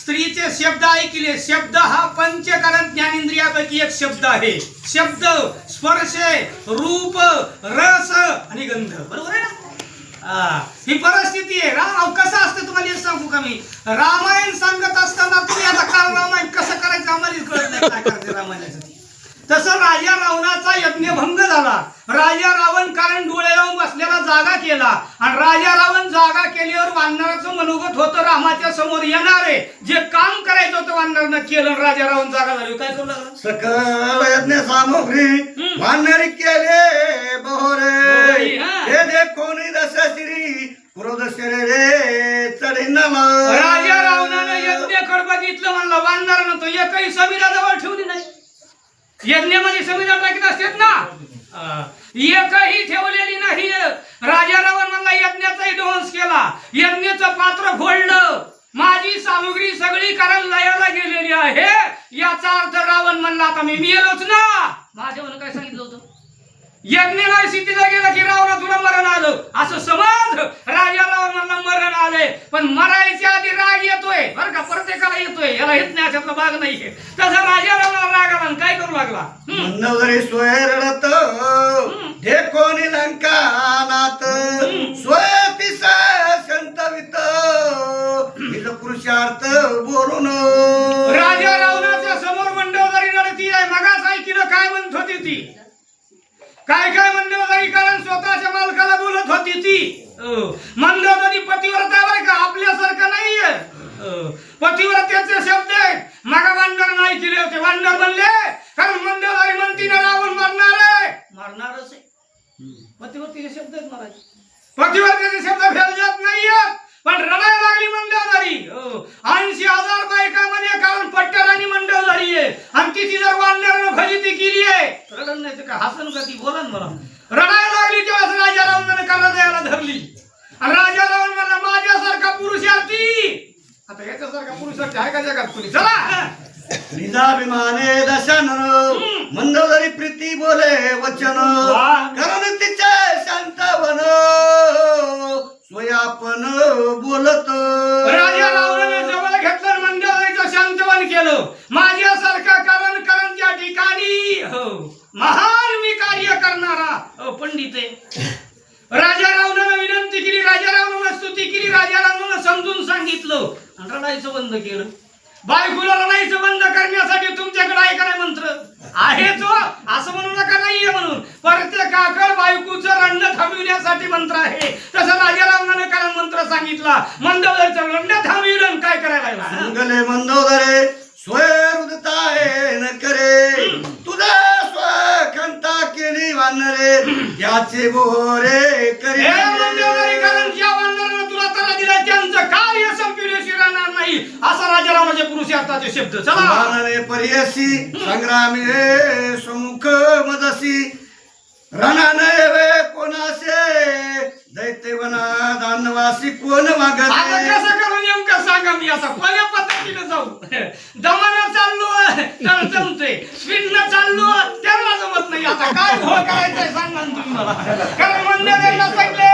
स्त्रीचे शब्द ऐकले. शब्द हा पंचकरण ज्ञानेंद्रियापैकी एक शब्द आहे. शब्द स्पर्श रूप रस आणि गंध. बरोबर आहे ना? ही. परिस्थिती आहे. राम कसं असतं तुम्हाला एक सांगू का मी? रामायण सांगत असताना तुम्ही आता काल रामायण कसं करायचं आम्हाला कळत नाही काय करायचं रामायणाचं. तसं राजा रावणाचा यज्ञभंग झाला. राजा रावण कारण डोळे लावून बसलेला जागा केला. आणि राजा रावण जागा केल्यावर वानराचं मनोगत होतं. रामाच्या समोर येणारे. आहे वानरानं केलं राजा रावण जागा झाली. काय करू लागला? सकल यज्ञ सामग्री. वानरी केले बोरे, बहोरे हा. हे देखोनी दशश्री क्रोध रे चढीन राजा रावणानं यज्ञकडे बघितलं म्हणलं वानरानं तो एकही समिधा जवळ ठेवली नाही. यज्ञामध्ये समिधा टाकीत असतात ना? अं, एकही ठेवलेली नाही. राजा रावण म्हणला यज्ञाचाही ध्वंस केला. यज्ञाचं पात्र फोडलं. माझी सामुग्री सगळी कारण लयाला गेलेली आहे. याचा अर्थ रावण म्हणला आता मी मेलोच ना. माझ्या म्हणून काय सांगितलं होतं? यज्ञ नाही स्थितीला गेला की रावणा तुला मरण आलं. असं समज राजा रावण म्हणला मरण आले पण मरायच्या आधी राग येतोय. बरं का प्रत्येकाला येतोय. याला येत नाही अशातला भाग नाहीये. तसा राजा रावणाला राग आला काय करू लागला? हम्म. मंदवरी सोयरडत ढेकोनी लंकानात बोलून राजा रावणाच्या समोर मंडळदारी लढती आहे. मगाच ऐकिलं काय म्हणत होती ती? काय काय मंडळदारी कारण स्वतःच्या मालकाला बोलत होती ती. मंडळदारी पतिव्रता बरं का? आपल्यासारखं नाहीये. पतिव्रतेचे शब्द आहेत. मगा वांडर नाही केले होते. वांडर म्हणले कारण मंडळदारी म्हणती ना रावण मारणार आहे. मारणारच आहे. पतिव्रतेचे शब्द आहेत महाराज पतिव्रतेचे शब्द फेल जात नाहीयेत. पण रडायला लागली मंडळदारी ऐंशी हजार बायकामध्ये कारण पट्टराणी मंडळदारी आहे. आणि तिची जर वाढण्यानं फजिती केली आहे. रडण नाही तर काय हसन का ती बोला मला. रडायला लागली तेव्हा राजा रावणाने कला द्यायला धरली. आणि राजा रावण म्हणला माझ्यासारखा पुरुषार्थी आता याच्यासारखा पुरुषार्थी आहे का जगात कुणी? चला. निजाभिमाने दशानन मंदोदरी प्रीती बोले वचन. कारण महान मी कार्य करणारा. पंडित आहे. राजा रावणानं विनंती केली राजा रावणानं स्तुती केली राजा रावणानं समजून सांगितलं. आणि रडायचं बंद केलं. बायकोला रडायचं बंद करण्यासाठी तुमच्याकडे आहे का नाही मंत्र. आहेच हो असं म्हणू नका नाहीये म्हणून. प्रत्येकाकडे बायकोचं रडणं थांबविण्यासाठी मंत्र आहे. तसं राजा रावणाने कारण मंत्र सांगितला. मंदवदरचं रडणं थांबविलं काय करायला लागला? मंगले मंदोदरे त्याचे बोरे करी मंदवदरी कारण ज्या वानरानं तुला तरा दिला त्यांचं कार्य संपविल्याशिवाय राहणार नाही. असा राजा शब्द. चला. पर्यसी संग्रामी हे समुख मदसी. रणाने वे कोणासे दैत्यवना दानवासी कोण मागते कसं करू नेमकं सांगा मी आता. कोण्या पद्धतीने जाऊ? दमानं चाललो तर जमते स्पीडनं चाललो त्याला जमत नाही आता. काय हो करायचंय सांगा ना तुम्ही मला कारण मंडळाला सांगले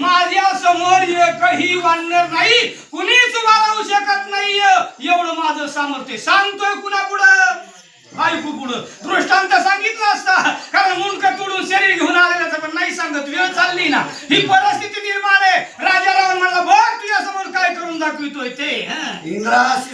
माझ्यासमोर एकही वाढणार नाही कुणीच वाढवू शकत नाही. एवढं माझं सामर्थ्य सांगतोय कुणा पुढं ऐकू पुढं. दृष्टांत सांगितलं असता कारण मुंडक तुडून शरीर घेऊन आलेल्याचं पण नाही सांगत. वेळ चालली ना. ही परिस्थिती निर्माण आहे. राजा रावण म्हणला बघ तुझ्या समोर काय करून दाखवितोय ते इंद्रास